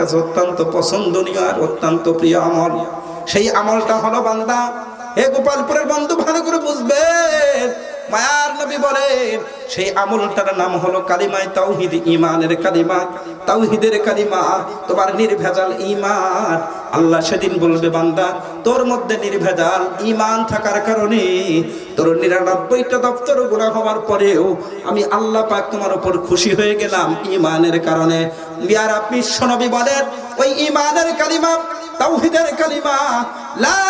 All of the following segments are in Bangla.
কাছে অত্যন্ত পছন্দনীয় আর অত্যন্ত প্রিয় আমল। সেই আমলটা হলো বান্দা, হে গোপালপুরের বন্ধু, ভালো করে বুঝবেন, মায়ার নবী বলেন, সেই আমলটার নাম হলো কালিমায় তাওহিদ ইমানের কালিমা। তাওহিদের কালিমা, তোমার নির্ভেজাল ইমান আল্লাহ সেদিন বলবে, বান্দা, তোর মধ্যে নির্ভেজাল ইমান থাকার কারণে তোর নিরানব্বইটা দপ্তর গুণা হওয়ার পরেও আমি আল্লাহ পাক তোমার উপর খুশি হয়ে গেলাম ইমানের কারণে। বিয়ার আপনি নবী বলেন ওই ইমানের কালিমা তাওহিদের কালিমা লা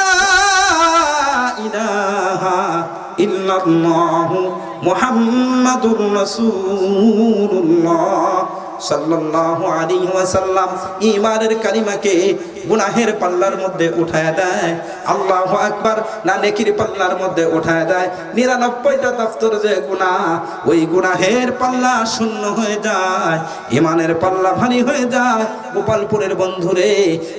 ইলাহা ইল্লাল্লাহু মুহাম্মাদুর রাসূলুল্লাহ। সাল্লাল্লাহু আলাইহি ওয়াসাল্লাম ঈমানের কালিমাকে গুনাহের পাল্লার মধ্যে উঠায় দেয়। আল্লাহু আকবার না নেকির পাল্লার মধ্যে উঠায় দেয়। নিরানব্বইটা দফতর যে গুনাহ, ওই গুনাহের পাল্লা শূন্য হয়ে যায় ইমানের পাল্লা ভারী হয়ে যায়। গোপালপুরের বন্ধুরে,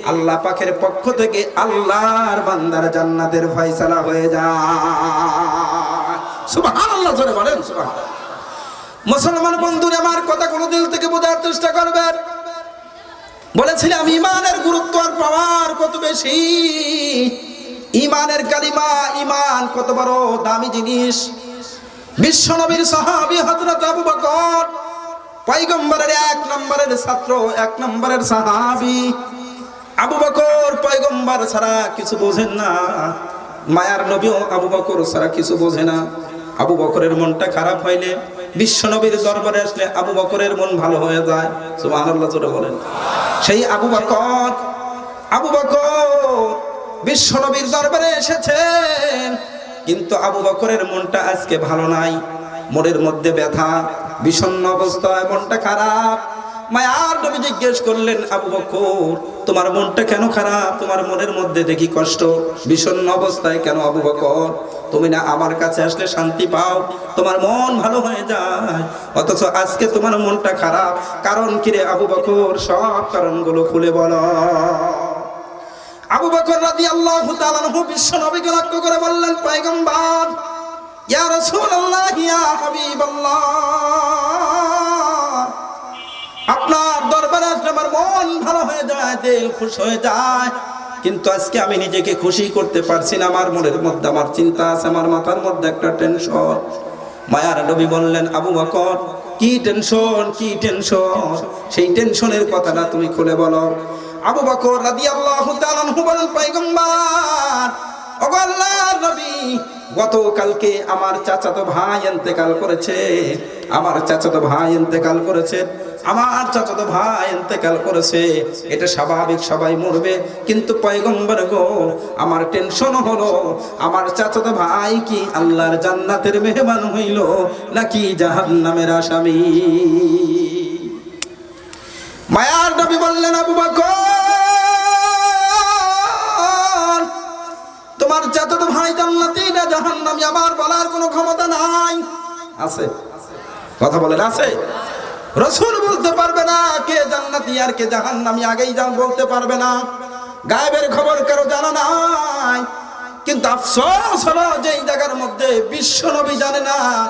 আল্লাহ পাকের পক্ষ থেকে আল্লাহর বান্দার জান্নাতের ফয়সালা হয়ে যায়। সুবহানাল্লাহ, জোরে বলেন সুবহানাল্লাহ। মুসলমান বন্ধুরা, আমার কথাগুলো দিল থেকে বোঝার চেষ্টা করবেন। বলেছিলাম, ইমানের গুরুত্ব আর পাওয়ার কত বেশি? ইমানের কালিমা, ইমান কত বড় দামি জিনিস। বিশ্ব নবীর সাহাবী হযরত আবু বকর, পয়গম্বরের এক নম্বরের ছাত্র, এক নম্বরের সাহাবী। আবু বকর পয়গম্বর ছাড়া কিছু বোঝেন না, মায়ার নবীও আবু বকর ছাড়া কিছু বোঝে না। আবু বকরের মনটা খারাপ হইলে বিশ্বনবীর দরবারে আসলে আবু বকরের মন ভালো হয়ে যায়। সুবহানাল্লাহ, জোরে বলেন। সেই আবু বকর আবু বকর বিশ্বনবীর দরবারে এসেছেন। কিন্তু আবু বকরের মনটা আজকে ভালো নাই। মনের মধ্যে ব্যথা, বিষণ্ণ অবস্থায় মনটা খারাপ। মায়ার নবী জিজ্ঞেস করলেন, আবু বকর, তোমার মনটা কেন খারাপ? তোমার মনের মধ্যে দেখি কষ্ট। বিষণ্ণ অবস্থায় কেন আবু বকর? তুমি না আমার কাছে আসলে শান্তি পাও? তোমার মন ভালো হয়ে যায়। অথচ আজকে তোমার মনটা খারাপ। কারণ কিরে আবু বকর? সব কারণগুলো খুলে বলো। আবু বকর রাদিয়াল্লাহু আল্লাহ বিশ্ব নবীকে লক্ষ্য করে বললেন, পয়গম্বর, ইয়া রাসূলুল্লাহ, ইয়া হাবিবাল্লাহ। আপনার দরবারে আসলে আমার মন ভালো হয়ে যায়, দিল খুশ হয়ে যায়। কিন্তু আজকে আমি নিজেকে খুশি করতে পারছি না, আমার মনের মধ্যে আমার চিন্তা আছে, আমার মাথার মধ্যে একটা টেনশন মায়ার নবী বললেন, আবু বকর, কি টেনশন কি টেনশন সেই টেনশনের কথাটা তুমি খুলে বলো। আবু বকর রাদিয়াল্লাহু তাআলা বলেন, পয়গম্বর, ওগো আল্লাহর নবী গতকালকে আমার চাচাতো ভাই ইন্তেকাল করেছে, আমার চাচাতো ভাই ইন্তেকাল করেছে, আমার চাচাতো ভাই ইন্তেকাল করেছে। এটা স্বাভাবিক সবাই মরবে, কিন্তু পয়গম্বর গো, আমার টেনশন হলো, আমার চাচাতো ভাই কি আল্লাহর জান্নাতের মেহমান হইল নাকি জাহান্নামের আসামি? মায়ার নবী বললেন জাহান্নামী আমার বলার কোনো ক্ষমতা নাই। আছে। কথা বলেন, আছে। রসুল বলতে পারবে না, কে জান্নাতি আর কে জাহান্নামী আগেই জান বলতে পারবে না। গায়েবের খবর কারও জানা নাই। কিন্তু আফসোস হলো যে এই জায়গার মধ্যে বিশ্ব নবী জানে না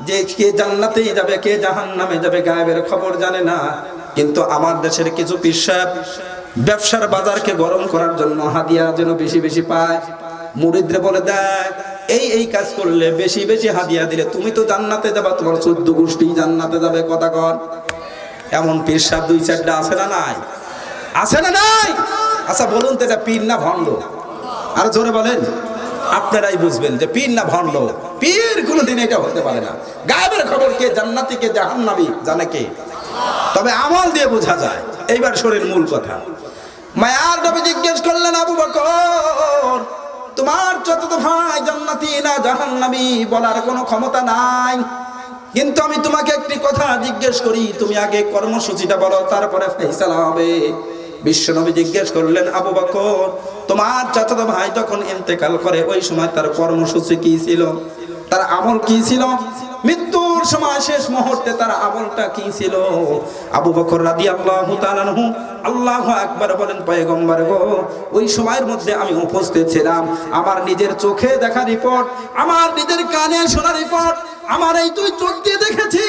যে কে জান্নাতে যাবে, কে জাহান্নামে যাবে, গায়েবের খবর জানে না। কিন্তু আমার দেশের কিছু পিসাব ব্যবসার বাজারকে গরম করার জন্য হাদিয়া যেন বেশি বেশি পায়। মুরিদরে বলে দেয় এই এই কাজ করলে বেশি বেশি হাদিয়া দিলে তুমি তো জান্নাতে যাবা, তোমার চোদ্দ গোষ্ঠী জান্নাতে যাবে, কথা কর এমন সাহেব দুই, চারটা আছে না নাই? আছে না নাই? আচ্ছা বলুন তো এটা পীর না ভণ্ড? আর জোরে বলেন। আপনারাই বুঝবেন যে পীর না ভণ্ড? পীর কোনোদিন এটা হতে পারে না। গায়েবের খবর কে, জান্নাতি কে জাহান্নাবি জানে কে? তবে আমল দিয়ে বোঝা যায়। এইবার শরীর মূল কথা। মায়ার নবী জিজ্ঞেস করলেন, আবু বকর তোমার যত ভাই জান্নাতি না জাহান্নামী বলার কোনো ক্ষমতা নাই। কিন্তু আমি তোমাকে একটি কথা জিজ্ঞেস করি, তুমি আগে কর্মসূচিটা বলো, তারপরে ফেসলা হবে। বিশ্বনবী জিজ্ঞেস করলেন, আবু বকর, তোমার চাচাতো ভাই যখন ইন্তেকাল করে, ওই সময় তার কর্মসূচি কি ছিল? তার আমল কি ছিল? মৃত্যুর সময় শেষ মুহূর্তে তার আমলটা কি ছিল? আবু বকর রাদিয়াল্লাহু তাআলা আনহু আল্লাহু আকবার বলেন, পয়গম্বর গো, ওই সময়ের মধ্যে আমি উপস্থিত ছিলাম। আমার নিজের চোখে দেখা রিপোর্ট, আমার নিজের কানে শোনা রিপোর্ট, আমার এই তুই চোখ দিয়ে দেখেছি।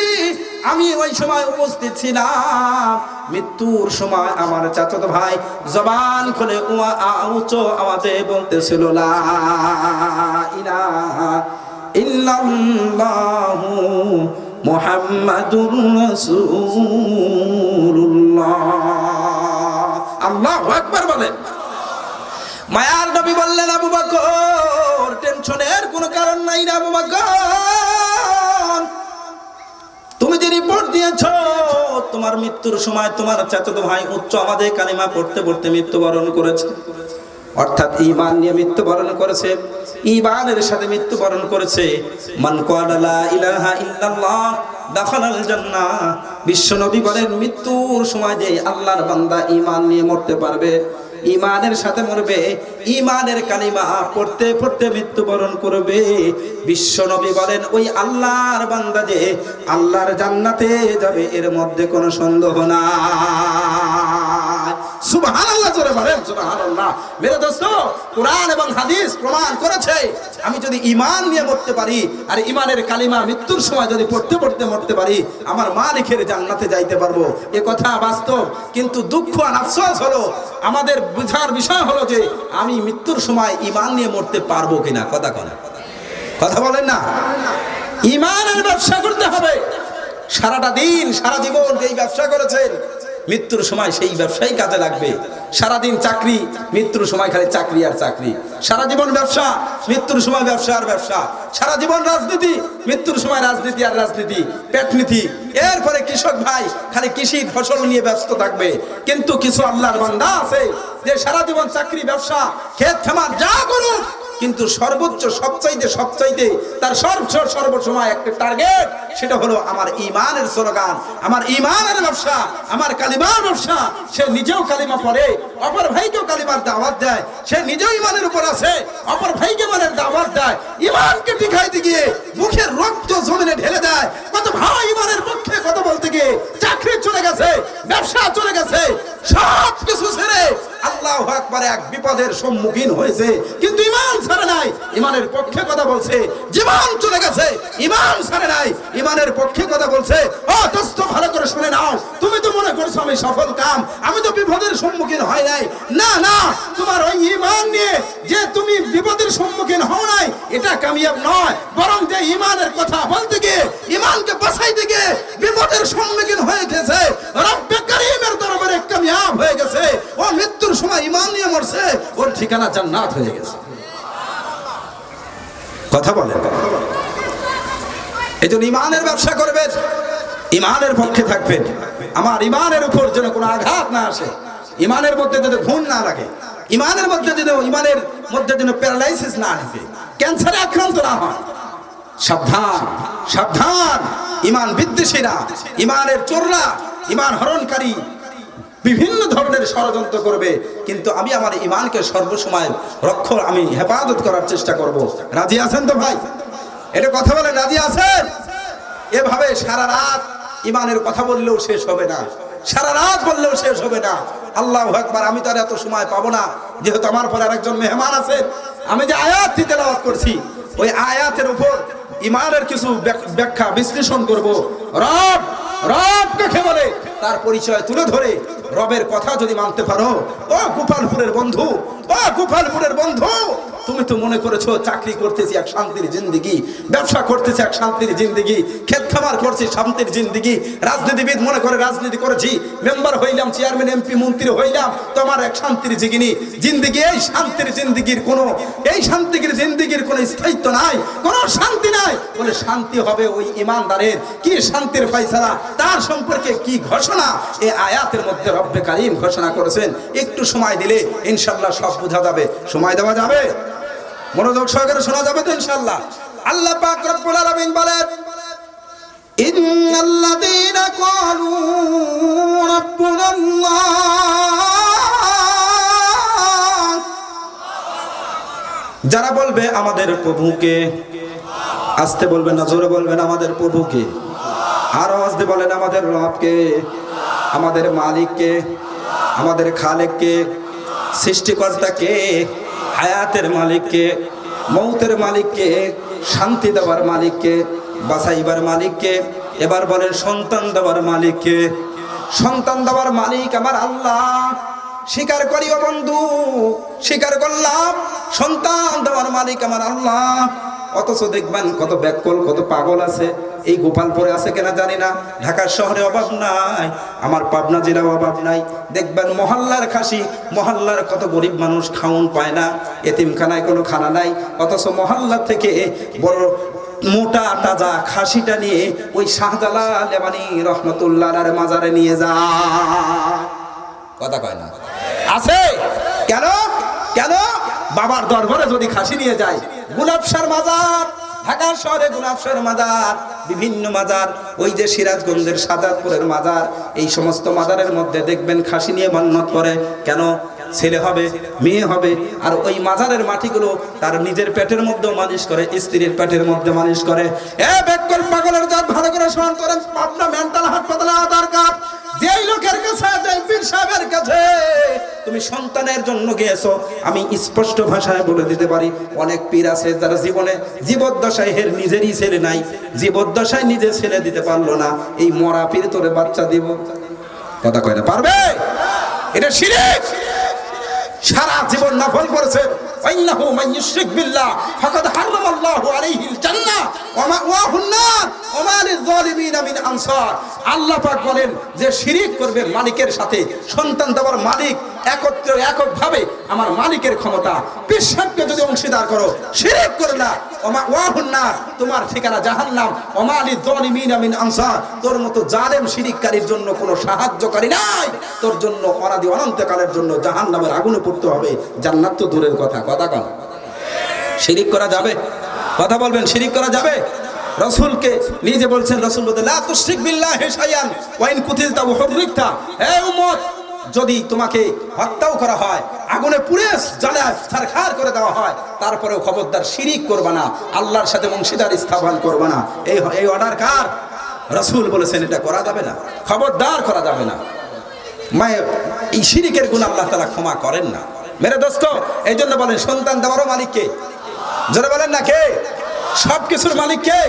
আমি ওই সময় উপস্থিত ছিলাম। মৃত্যুর সময় আমার চাচাতো ভাই জবান খুলে উচ্চ আওয়াজে বলতেছিল, লা ইলাহা ইল্লাল্লাহু মুহাম্মাদুর রাসূলুল্লাহ। আল্লাহু আকবার বলেন। মায়ার নবী বললেন, আবু বকর, টেনশনের কোনো কারণ নাই রে আবু বকর। তুমি যে রিপোর্ট দিয়েছ, তোমার মৃত্যুর সময় তোমার চাচাতো ভাই উচ্চ আমাদের কালিমা পড়তে পড়তে মৃত্যুবরণ করেছে। অর্থাৎ ইমান নিয়ে মৃত্যুবরণ করেছে ইমানের সাথে মৃত্যুবরণ করেছে। মান ক্বালা ইলাহা ইল্লাল্লাহ, দাখালাল জান্নাহ। বিশ্ব নবী বলেন, মৃত্যুর সময় যে আল্লাহর বান্দা ইমান নিয়ে মরতে পারবে ইমানের সাথে মরবে ইমানের কালিমা পড়তে পড়তে মৃত্যুবরণ করবে। বিশ্ব নবী বলেন, ওই আল্লাহর বান্দা যে আল্লাহর জান্নাতে যাবে, এর মধ্যে কোনো সন্দেহ না আমি যদি ইমান নিয়ে মরতে পারি আর ইমানের কালিমা মৃত্যুর সময় যদি পড়তে পড়তে মরতে পারি, আমার মালিকের জান্নাতে যাইতে পারব। এ কথা বাস্তব, কিন্তু দুঃখ আর আফসোস হলো, আমাদের বুঝার বিষয় হলো যে আমি মৃত্যুর সময় ইমান নিয়ে মরতে পারব কিনা। কথা কথা কথা বলেন না। ইমানের ব্যবসা করতে হবে। সারাটা দিন, সারা জীবন যেই ব্যবসা করেছেন মৃত্যুর সময় সেই ব্যবসাই কাজে লাগবে। সারাদিন চাকরি, মৃত্যুর সময় খালি চাকরি আর চাকরি। সারা জীবন ব্যবসা, মৃত্যুর সময় ব্যবসা আর ব্যবসা। সারা জীবন রাজনীতি, মৃত্যুর সময় রাজনীতি আর রাজনীতি। পেটনীতি এরপরে কৃষক ভাই খালি কৃষি ফসল নিয়ে ব্যস্ত থাকবে। কিন্তু কিছু আল্লাহর বান্দা আছে, যে সারা জীবন চাকরি, ব্যবসা, ক্ষেত খামার যা করুক কিন্তু সর্বোচ্চ সবচাইতে সবচাইতে তার সর্ব, সর্বসময় একটা টার্গেট সেটা হলো আমার ইমানের স্লোগান। আমার ইমানের ব্যবসা, আমার কালিমার ব্যবসা। সে নিজেও কালিমা পড়ে, অপর ভাইকেও কালিমার দাওয়াত দেয়। সে নিজেও ইমানের উপর আছে, অপর ভাইকে ইমানের দাওয়াত দেয়। ইমানকে টিকাইতে গিয়ে মুখের রক্ত জমিনে ঢেলে দেয়। কত ভাই ইমানের পক্ষে কথা বলতে গিয়ে চাকরি চলে গেছে, ব্যবসা চলে গেছে সব কিছু ছেড়ে আল্লাহ আকবার এক বিপদের সম্মুখীন হয়েছে। কিন্তু ইমানের পক্ষে কথা বলছে, জীবন চলে গেছে, ইমান সারে নাই, ইমানের পক্ষে কথা বলছে। ও ভালো করে শুনে নাও, তুমি তো মনে করছ আমি সফল কাম, আমি তো বিপদের সম্মুখীন হয় নাই। না না, তোমার ওই ইমান নিয়ে যে তুমি বিপদের সম্মুখীন হও নাই, এটা কামিয়াব নয়। বরং যে ইমানের কথা বলতে গিয়ে, ইমানকে বাঁচাইতে গিয়ে বিপদের সম্মুখীন হয়ে গেছে, রব্বে করিমের দরবারে কামিয়াব হয়ে গেছে। ও মৃত্যুর সময় ইমান নিয়ে মরছে, ওর ঠিকানা জান্নাত হয়ে গেছে। কথা বলেন এই জন্য ইমানের ব্যবসা করবেন ইমানের পক্ষে থাকবেন আমার ইমানের উপর যেন কোনো আঘাত না আসে ইমানের মধ্যে যেন ঘুম না লাগে ইমানের মধ্যে যেন ইমানের মধ্যে যেন প্যারালাইসিস না আসে, ক্যান্সারে আক্রান্ত না হয়। সাবধান সাবধান ইমান বিদ্বেষীরা ইমানের চোররা ইমান হরণকারী বিভিন্ন ধরনের ষড়যন্ত্র করবে, কিন্তু আমি আমার ইমানকে সর্বসময় রক্ষ আমি হেফাজত করার চেষ্টা করব। রাজি আছেন তো ভাই? এটা কথা বলে রাজি আছেন? এভাবে সারা রাত ইমানের কথা বললেও শেষ হবে না। সারা রাত বললেও শেষ হবে না। আল্লাহ একবার আমি তার এত সময় পাবো না। যেহেতু আমার পরে আরেকজন মেহমান আছে, আমি যে আয়াত তেলাওয়াত করছি, ওই আয়াতের উপর ইমানের কিছু ব্যাখ্যা বিশ্লেষণ করব। রব রব কাকে বলে, তার পরিচয় তুলে ধরে রবের কথা যদি মানতে পারো ও গোপালপুরের বন্ধু ও গোপালপুরের বন্ধু তুমি তো মনে করেছ চাকরি করতেছি এক শান্তির জিন্দিগি, ব্যবসা করতেছি এক শান্তির জিন্দিগি, ক্ষেত খামার করছি শান্তির জিন্দিগি, রাজনীতিবিদ মনে করে রাজনীতি করেছি, মেম্বার হইলাম, চেয়ারম্যান, এমপি, মন্ত্রী হইলাম, তোমার এক শান্তির জিগিনি। জিন্দিগি এই শান্তির জিন্দিগির কোনো, এই শান্তির জিন্দিগির কোনো স্থায়িত্ব নাই, কোনো শান্তি নাই। বলে শান্তি হবে ওই ইমানদারের, কি শান্তির ফাইসালা তার সম্পর্কে কি ঘোষণা? এই আয়াতের মধ্যে রব্বে কারিম ঘোষণা করেছেন, একটু সময় দিলে ইনশাল্লাহ সব বোঝা যাবে। সময় দেওয়া যাবে? মনোযোগ সহকারে শোনা যাবে তো ইনশাল্লাহ আল্লাহ পাক রব্বুল আলামিন বলেন, ইন্নাল্লাযীনা ক্বালু রাব্বুনা আল্লাহ যারা বলবে আমাদের প্রভুকে, আসতে বলবেন না, জোরে বলবেন আমাদের প্রভুকে। আরও আসতে বলেন আমাদের রবকে, আমাদের মালিককে, আমাদের খালেককে, সৃষ্টিকর্তাকে। হায়াতের মালিককে, মৌতের মালিককে, শান্তি দেওয়ার মালিককে বাসাইবার মালিককে, এবার বলেন সন্তান দেওয়ার মালিককে। সন্তান দেওয়ার মালিক আমার আল্লাহ। স্বীকার করিও বন্ধু, স্বীকার করলাম, সন্তান দেওয়ার মালিক আমার আল্লাহ। অথচ দেখবেন কত ব্যাকল, কত পাগল আছে। এই গোপালপুরে আছে কিনা জানি না। ঢাকার শহরে অভাব নাই, আমার পাবনা জেলাও অভাব নাই। দেখবেন মহল্লার খাসি, মহল্লার কত গরিব মানুষ খাউন পায় না। এতিমখানায় কোনো খানা নাই। অথচ মহল্লা থেকে বড় মোটা, তাজা খাসিটা নিয়ে ওই শাহজালাল এমানি রহমতুল্লাহ মাজারে নিয়ে যা কথা কয় না। আছে? কেন? বাবার দরবারে যদি খাসি নিয়ে যায় গুলাবসার মাজার ঢাকার শহরে গুলাবসার মাজার, বিভিন্ন মাজার, ওই যে সিরাজগঞ্জের সাজাদপুরের মাজার, এই সমস্ত মাজারের মধ্যে দেখবেন খাসি নিয়ে মান্নত করে। কেন? ছেলে হবে, মেয়ে হবে, আর ওই মাজারের মাটিগুলো তার নিজের পেটের মধ্যেও মালিশ করে, স্ত্রীর পেটের মধ্যে মালিশ করে। এ বেকল পাগলের জাত, ভালো করে স্মরণ করেন আপনার মেন্টাল হাসপাতালে দরকার। যেই লোকের কাছে, যেই পীর সাহেবের কাছে তুমি সন্তানের জন্য গিয়েছো, আমি স্পষ্ট ভাষায় বলে দিতে পারি, অনেক পীর আছে যারা জীবনে জীবদ্দশায় হের নিজেরই ছেলে নাই, জীবদ্দশায় নিজে ছেলে দিতে পারল না, এই মরা পীর তোরে বাচ্চা দিব। কথা কয় না, পারবে? এটা শিরিক। সারা জীবন নফল করেছে। ফাইন্নাহু মান ইউশরিক বিল্লাহ, ফাকাদ হারামাল্লাহু আলাইহিল জান্নাহ ওয়া মাওয়াহুন নার ওয়া মা লিয-যালিমিন মিন আনসার। আল্লাহ পাক বলেন, যে শিরিক করবে মালিকের সাথে, সন্তান দেওয়ার মালিক একত্র এককভাবে আমার মালিকের ক্ষমতা। বিশ্বাসকে যদি অংশীদার করো, শিরিক করে না। তোমার ঠিকানা জাহান্নাম। ওয়া মা লিয-যালিমিন মিন আনসার, তোর মতো জালেম শিরিককারীর জন্য কোনো সাহায্যকারী নাই। তোর জন্য অনাদি অনন্তকালের জন্য জাহান্নামের আগুনে পড়তে হবে। জান্নাত তো দূরের কথা কথা কন। শিরিক করা যাবে? কথা বলবেন, শিরিক করা যাবে? রসুলকে নিজে বলছেন, রসুল বলতে, লা তুশরিক বিল্লাহি শাইআন, ওয়া কুতিলতা ওয়া হুররিকতা হে উম্মত যদি তোমাকে হত্যাও করা হয়, আগুনে পুড়ে জ্বালায় ছারখার করে দেওয়া হয়, তারপরেও খবরদার শিরিক করবা না, আল্লাহর সাথে অংশীদার স্থাপন করবা না। এই এই অর্ডার কার? রসুল বলেছেন, এটা করা যাবে না, খবরদার করা যাবে না। মায়ের এই শিরিকের গুণ আল্লাহ তালা ক্ষমা করেন না। মেরে দোস্ত এই জন্য বলেন, সন্তান দেওয়ারও মালিককে যারা বলেন না কে? সব কিছুর মালিককে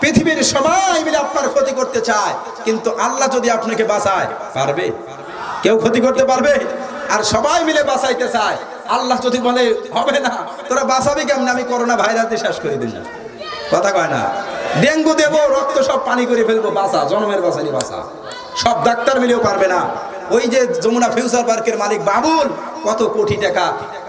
পৃথিবীর সবাই মিলে আপনার ক্ষতি করতে চায়, কিন্তু আল্লাহ যদি আপনাকে বাঁচায়, পারবে? কেউ ক্ষতি করতে পারবে? আর সবাই মিলে বাঁচাইতে চায়। আল্লাহ যদি বলে, হবে না, তোরা বাঁচাবি কেমন? আমি করোনা ভাইরাস দিয়ে শেষ করে দিলাম। কথা কয় না। ডেঙ্গু দেবো, রক্ত সব পানি করে ফেলব, বাঁচা, জনমের বাঁচানি বাঁচা। সব ডাক্তার মিলেও পারবে না। ওই যে যমুনা ফিউচার পার্কের মালিক বাবুল, কত কোটি টাকা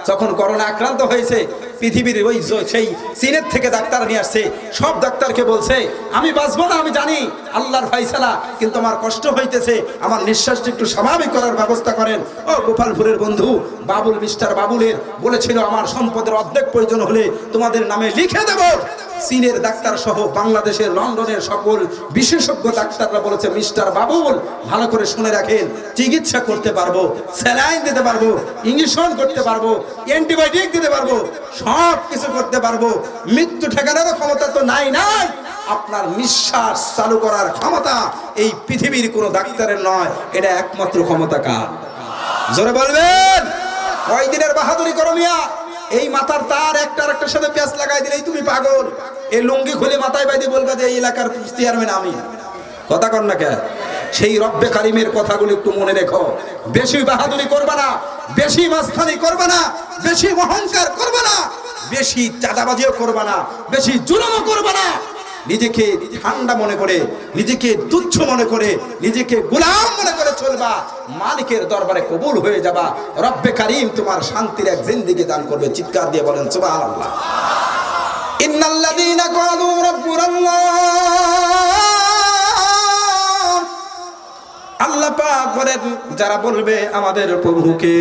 যখন করোনা আক্রান্ত হয়েছে, পৃথিবীর ওই সেই চীনের থেকে ডাক্তার নিয়ে আসছে, সব ডাক্তারকে বলছে, আমি বাঁচবো না, আমি জানি, আল্লাহর ফাইসালা কিন্তু আমার কষ্ট হইতেছে, আমার নিঃশ্বাসটা একটু স্বাভাবিক করার ব্যবস্থা করেন। ও গোপালপুরের বন্ধু, বাবুল, মিস্টার বাবুলের, বলেছিল, আমার সম্পদের অর্ধেক প্রয়োজন হলে তোমাদের নামে লিখে দেব। চীনের ডাক্তার সহ বাংলাদেশের লন্ডনের সকল বিশেষজ্ঞ ডাক্তাররা বলেছে, মিস্টার বাবুল, ভালো করে শুনে রাখেন, চিকিৎসা করতে পারব, স্যালাইন দিতে পারব, ইঞ্জেকশন করতে পারব, অ্যান্টিবায়োটিক দিতে পারব, সব কিছু করতে পারব। মৃত্যু ঠেকানোর ক্ষমতা তো নাই নাই। আপনার নিঃশ্বাস চালু করার ক্ষমতা এই পৃথিবীর কোনো ডাক্তারের নয়। এটা একমাত্র ক্ষমতা কার? জোরে বলবেন? কয়দিনের বাহাদুরি করো মিয়া? এই মাথার তার একটা একটার সাথে পেঁচ লাগাই দিলেই তুমি পাগল। এই লুঙ্গি খুলে মাথায় বাইদি বলবা যে, এই এলাকার চেয়ারম্যান আমি। কথা কর না কেন? সেই রব্বে কারিমের কথাগুলো একটু মনে রেখো। বেশি বাহাদুরি করবে না, বেশি মাস্তানি করবে না, বেশি অহংকার করবে না, বেশি চাঁদাবাজিও করবে না, বেশি জুলুমও করবে না। নিজেকে ঠান্ডা মনে করে, নিজেকে তুচ্ছ মনে করে, নিজেকে গোলাম মনে করে চলবা, মালিকের দরবারে কবুল হয়ে যাবা। রব্বে কারিম তোমার শান্তির এক জিন্দিগি দান করবে। চিৎকার দিয়ে বলেন, সুবহানাল্লাহ। ইন্নাল্লাযীনা ক্বালু রাব্বুনাল্লাহ। আল্লাহ পাক বলেন, যারা বলবে আমাদের প্রভুকে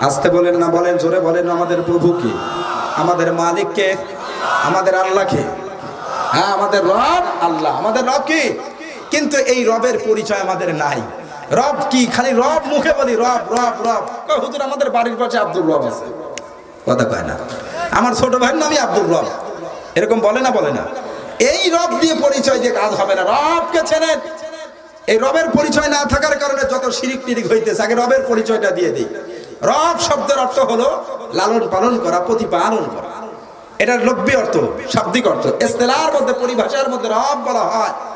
আসতে বলেন না, বলেন, জোরে বলেন, আমাদের প্রভুকে আমাদের মালিককে আমাদের আল্লাহকে হ্যাঁ আমাদের রব আল্লাহ। আমাদের রব কি? কিন্তু এই রবের পরিচয় আমাদের নাই। রব কি? খালি রব মুখে বলি, রব রব রব। হুজুর, আমাদের বাড়ির পাশে আব্দুল রব আছে। কথা কয় না। আমার ছোট ভাইয়ের নামই আব্দুল রব। এরকম বলে না বলে না। এই রব দিয়ে পরিচয় দিয়ে কাজ হবে না। রবকে চেনেন। এই রবের পরিচয় না থাকার কারণে যত শিরিক টিরিক হইতেছে, আগে রবের পরিচয়টা দিয়ে দিই। রব শব্দের অর্থ হলো লালন পালন করা, প্রতিপালন করা। এটার লব্বি অর্থ, শাব্দিক অর্থ। এস্তেলার মধ্যে, পরিভাষার মধ্যে রব বলা হয়।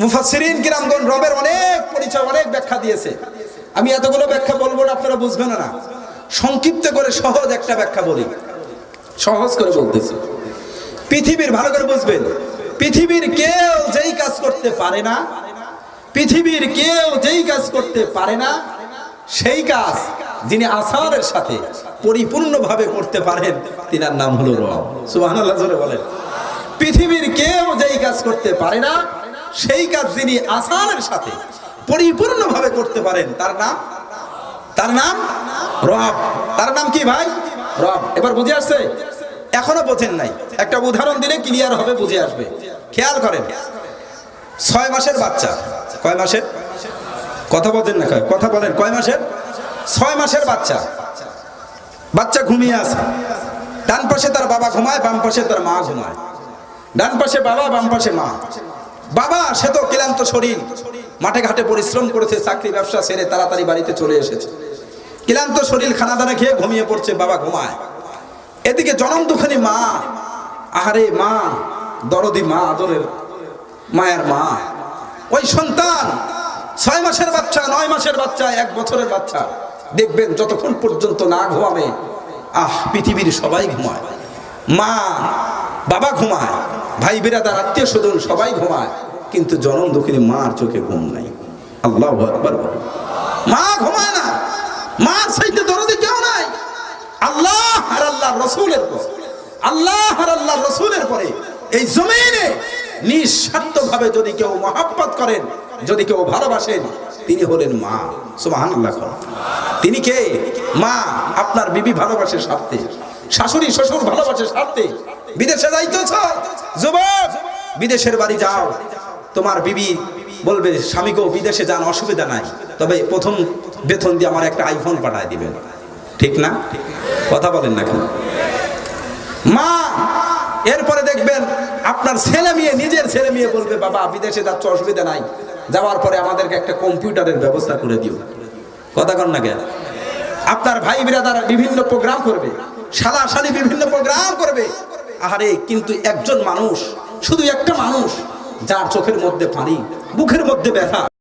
মুফাসসিরিন কিরামগণ রবের অনেক পরিচয়, অনেক ব্যাখ্যা দিয়েছে। আমি এতগুলো ব্যাখ্যা বলব না, আপনারা বুঝবেন না। সংক্ষিপ্ত করে সহজ একটা ব্যাখ্যা বলি। সহজ করে বলতেছি। পৃথিবীর, ভালো করে বুঝবেন। পৃথিবীর কেউ যেই কাজ করতে পারে না, পৃথিবীর কেউ যেই কাজ করতে পারে না, সেই কাজ যিনি আসানের সাথে পরিপূর্ণভাবে করতে পারেন, তিনার নাম হলো রব। জোরে বলেন। পৃথিবীর কেউ যেই কাজ করতে পারে না সেই কাজ যিনি আসানের সাথে পরিপূর্ণভাবে করতে পারেন, তার নাম? তার নাম? রব। তার নাম কি ভাই? রব। এবার বুঝে আসছে? এখনও বোঝেন নাই। একটা উদাহরণ দিলে ক্লিয়ার হবে, বুঝে আসবে। খেয়াল করেন। ছয় মাসের বাচ্চা। কয় মাসের? কথা বলেন না কথা বলেন। কয় মাসের? ছয় মাসের বাচ্চা। বাচ্চা ঘুমিয়ে আছে। ডান পাশে তার বাবা ঘুমায়, বাম পাশে তার মা ঘুমায়। ডান পাশে বাবা, বাম পাশে মা। বাবা, সে তো ক্লান্ত শরীর। মাঠে ঘাটে পরিশ্রম করেছে, চাকরি, ব্যবসা সেরে তাড়াতাড়ি বাড়িতে চলে এসেছে। ক্লান্ত শরীর খানা দানা খেয়ে ঘুমিয়ে পড়ছে, বাবা ঘুমায়। এদিকে জনম দুখানি মা। আহারে মা, দরদি মা, আদরের মায়ের মা। ওই সন্তান, ছয় মাসের বাচ্চা, নয় মাসের বাচ্চা, এক বছরের বাচ্চা। দেখবেন যতক্ষণ পর্যন্ত না ঘুমাবে, আহ, পৃথিবীর সবাই ঘুমায়। মা, বাবা ঘুমায়। ভাই বিরাদার আত্মীয় স্বজন সবাই ঘুমায়, কিন্তু জনম দুঃখিনী মার চোখে ঘুম নাই। আল্লাহ মা ঘুমায় না। মার সাইতে দরদি কেউ নাই। আল্লাহ আর আল্লাহ রসুলের পর। আল্লাহ আর আল্লাহ রসুলের পরে। এই জমিনে নিঃস্বার্থ ভাবে যদি কেউ মহাব্বত করেন, যদি কেউ ভালোবাসেন, তিনি হলেন মা। সুবাহান আল্লাহ তিনি কে? মা, আপনার বিবি ভালোবাসে স্বার্থে। শাশুড়ি, শ্বশুর ভালোবাসে স্বার্থে। বিদেশে যাইতেছ? যুবক, বিদেশের বাড়ি যাও। তোমার বিবি বলবে স্বামীকেও বিদেশে যান, অসুবিধা নাই। তবে প্রথম বেতন দিয়ে আমার একটা আইফোন পাঠায় দিবেন। ঠিক না? কথা বলেন না কেন? মা, এরপরে দেখবেন আপনার ছেলে মেয়ে, নিজের ছেলে মেয়ে বলবে, বাবা, বিদেশে যাচ্ছ, অসুবিধা নাই। যাওয়ার পরে আমাদেরকে একটা কম্পিউটারের ব্যবস্থা করে দিও। কথা কন না কেন? আপনার ভাই বিরাদার বিভিন্ন প্রোগ্রাম করবে। শালা শালি বিভিন্ন প্রোগ্রাম করবে। আহারে কিন্তু একজন মানুষ শুধু একটা মানুষ যার চোখের মধ্যে পানি বুকের মধ্যে ব্যথা।